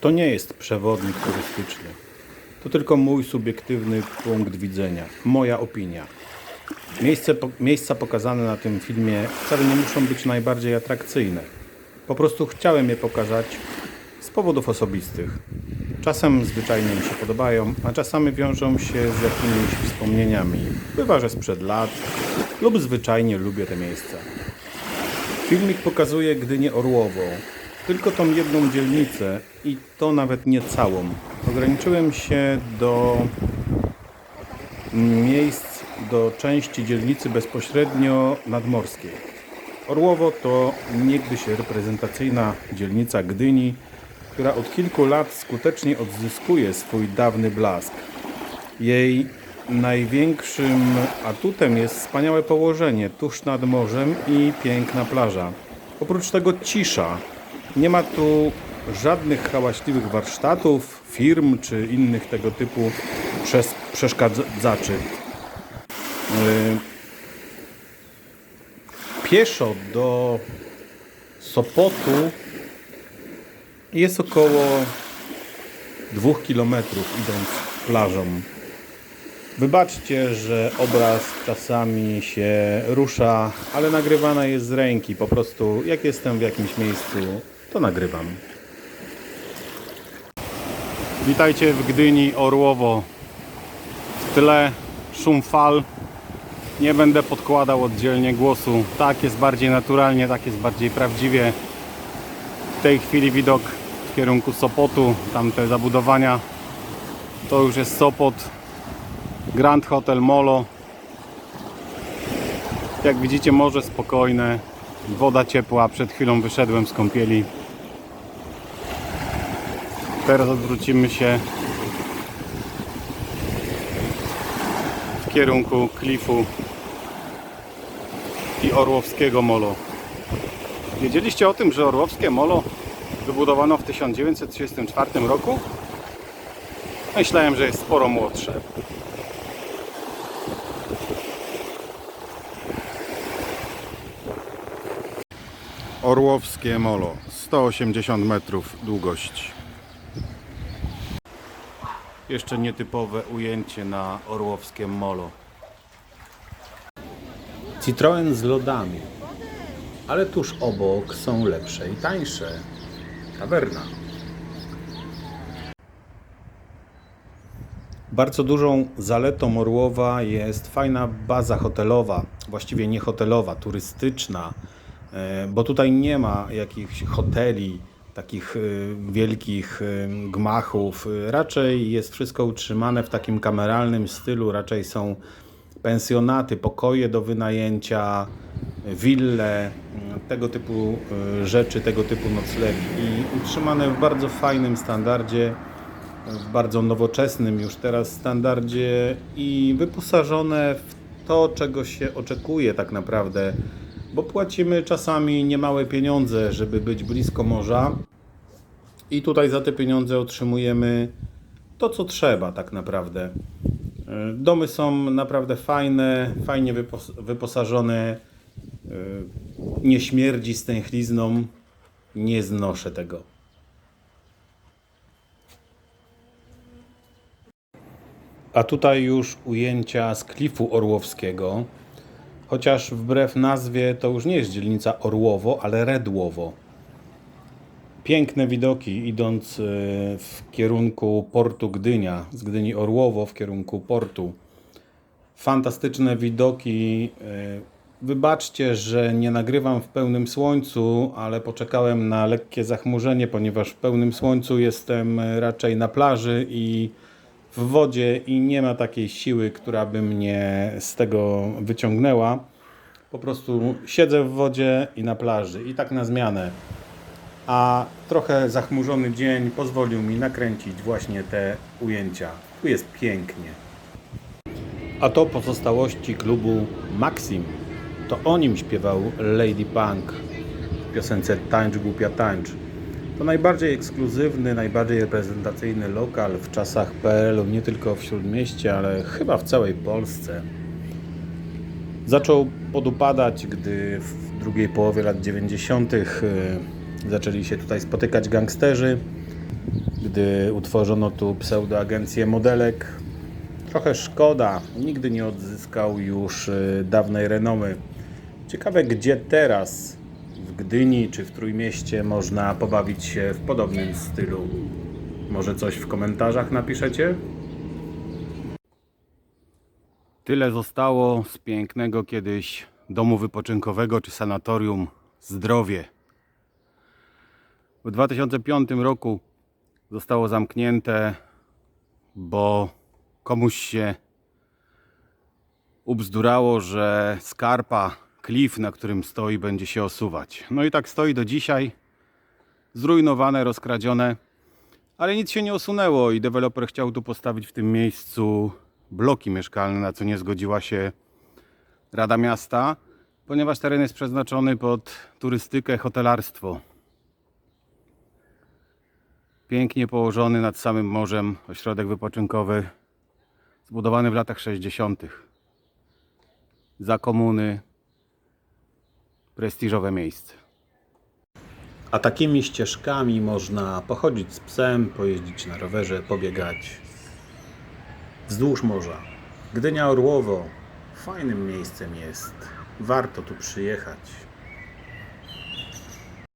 To nie jest przewodnik turystyczny. To tylko mój subiektywny punkt widzenia, moja opinia. Miejsce, miejsca pokazane na tym filmie wcale nie muszą być najbardziej atrakcyjne. Po prostu chciałem je pokazać z powodów osobistych. Czasem zwyczajnie mi się podobają, a czasami wiążą się z jakimiś wspomnieniami. Bywa, że sprzed lat lub zwyczajnie lubię te miejsca. Filmik pokazuje Gdynię Orłową. Tylko tą jedną dzielnicę i to nawet nie całą. Ograniczyłem się do miejsc, do części dzielnicy bezpośrednio nadmorskiej. Orłowo to niegdyś reprezentacyjna dzielnica Gdyni, która od kilku lat skutecznie odzyskuje swój dawny blask. Jej największym atutem jest wspaniałe położenie tuż nad morzem i piękna plaża. Oprócz tego cisza. Nie ma tu żadnych hałaśliwych warsztatów, firm czy innych tego typu przes- przeszkadzaczy. Yy, Pieszo do Sopotu jest około 2 km idąc plażą. Wybaczcie, że obraz czasami się rusza, ale nagrywana jest z ręki. Po prostu jak jestem w jakimś miejscu, to nagrywam. Witajcie w Gdyni Orłowo. W tle szum fal. Nie będę podkładał oddzielnie głosu. Tak jest bardziej naturalnie, tak jest bardziej prawdziwie. W tej chwili widok w kierunku Sopotu, tamte zabudowania. To już jest Sopot. Grand Hotel Molo. Jak widzicie morze spokojne, woda ciepła, przed chwilą wyszedłem z kąpieli. Teraz odwrócimy się w kierunku klifu i Orłowskiego Molo. Wiedzieliście o tym, że Orłowskie Molo wybudowano w 1934 roku? Myślałem, że jest sporo młodsze. Orłowskie Molo, 180 metrów długości. Jeszcze nietypowe ujęcie na Orłowskie Molo. Citroen z lodami, ale tuż obok są lepsze i tańsze. Tawerna. Bardzo dużą zaletą Orłowa jest fajna baza hotelowa, właściwie nie hotelowa, turystyczna, e, bo tutaj nie ma jakichś hoteli, takich e, wielkich e, gmachów. Raczej jest wszystko utrzymane w takim kameralnym stylu, raczej są pensjonaty, pokoje do wynajęcia, wille, m, tego typu rzeczy, tego typu noclegi i utrzymane w bardzo fajnym standardzie, w bardzo nowoczesnym już teraz standardzie i wyposażone w to, czego się oczekuje tak naprawdę, bo płacimy czasami niemałe pieniądze, żeby być blisko morza i tutaj za te pieniądze otrzymujemy to, co trzeba tak naprawdę. E, Domy są naprawdę fajne, fajnie wypos- wyposażone, e, nie śmierdzi stęchlizną, nie znoszę tego. A tutaj już ujęcia z klifu orłowskiego. Chociaż wbrew nazwie to już nie jest dzielnica Orłowo, ale Redłowo. Piękne widoki idąc e, w kierunku portu Gdynia, z Gdyni Orłowo w kierunku portu. Fantastyczne widoki. e, Wybaczcie, że nie nagrywam w pełnym słońcu, ale poczekałem na lekkie zachmurzenie, ponieważ w pełnym słońcu jestem e, raczej na plaży i w wodzie i nie ma takiej siły, która by mnie z tego wyciągnęła. Po prostu siedzę w wodzie i na plaży i tak na zmianę. A trochę zachmurzony dzień pozwolił mi nakręcić właśnie te ujęcia. Tu jest pięknie. A to pozostałości klubu Maxim. To o nim śpiewał Lady Punk w piosence Tańcz głupia tańcz. To najbardziej ekskluzywny, najbardziej reprezentacyjny lokal w czasach PRL-u, nie tylko w Śródmieście, ale chyba w całej Polsce. Zaczął podupadać, gdy w drugiej połowie lat 90. y, zaczęli się tutaj spotykać gangsterzy. gdy utworzono tu pseudoagencję modelek. Trochę szkoda, nigdy nie odzyskał już y, dawnej renomy. Ciekawe, gdzie teraz, Gdyni czy w Trójmieście, można pobawić się w podobnym stylu. Może coś w komentarzach napiszecie? Tyle zostało z pięknego kiedyś domu wypoczynkowego czy sanatorium Zdrowie. W 2005 roku zostało zamknięte, bo komuś się ubzdurało, że skarpa, klif, na którym stoi, będzie się osuwać. No i tak stoi do dzisiaj, zrujnowane, rozkradzione, ale nic się nie osunęło i deweloper chciał tu postawić w tym miejscu bloki mieszkalne, na co nie zgodziła się Rada Miasta, ponieważ teren jest przeznaczony pod turystykę, hotelarstwo. Pięknie położony nad samym morzem ośrodek wypoczynkowy, zbudowany w latach 60. Za komuny, prestiżowe miejsce. A takimi ścieżkami można pochodzić z psem, pojeździć na rowerze, pobiegać wzdłuż morza. Gdynia Orłowo fajnym miejscem jest. Warto tu przyjechać.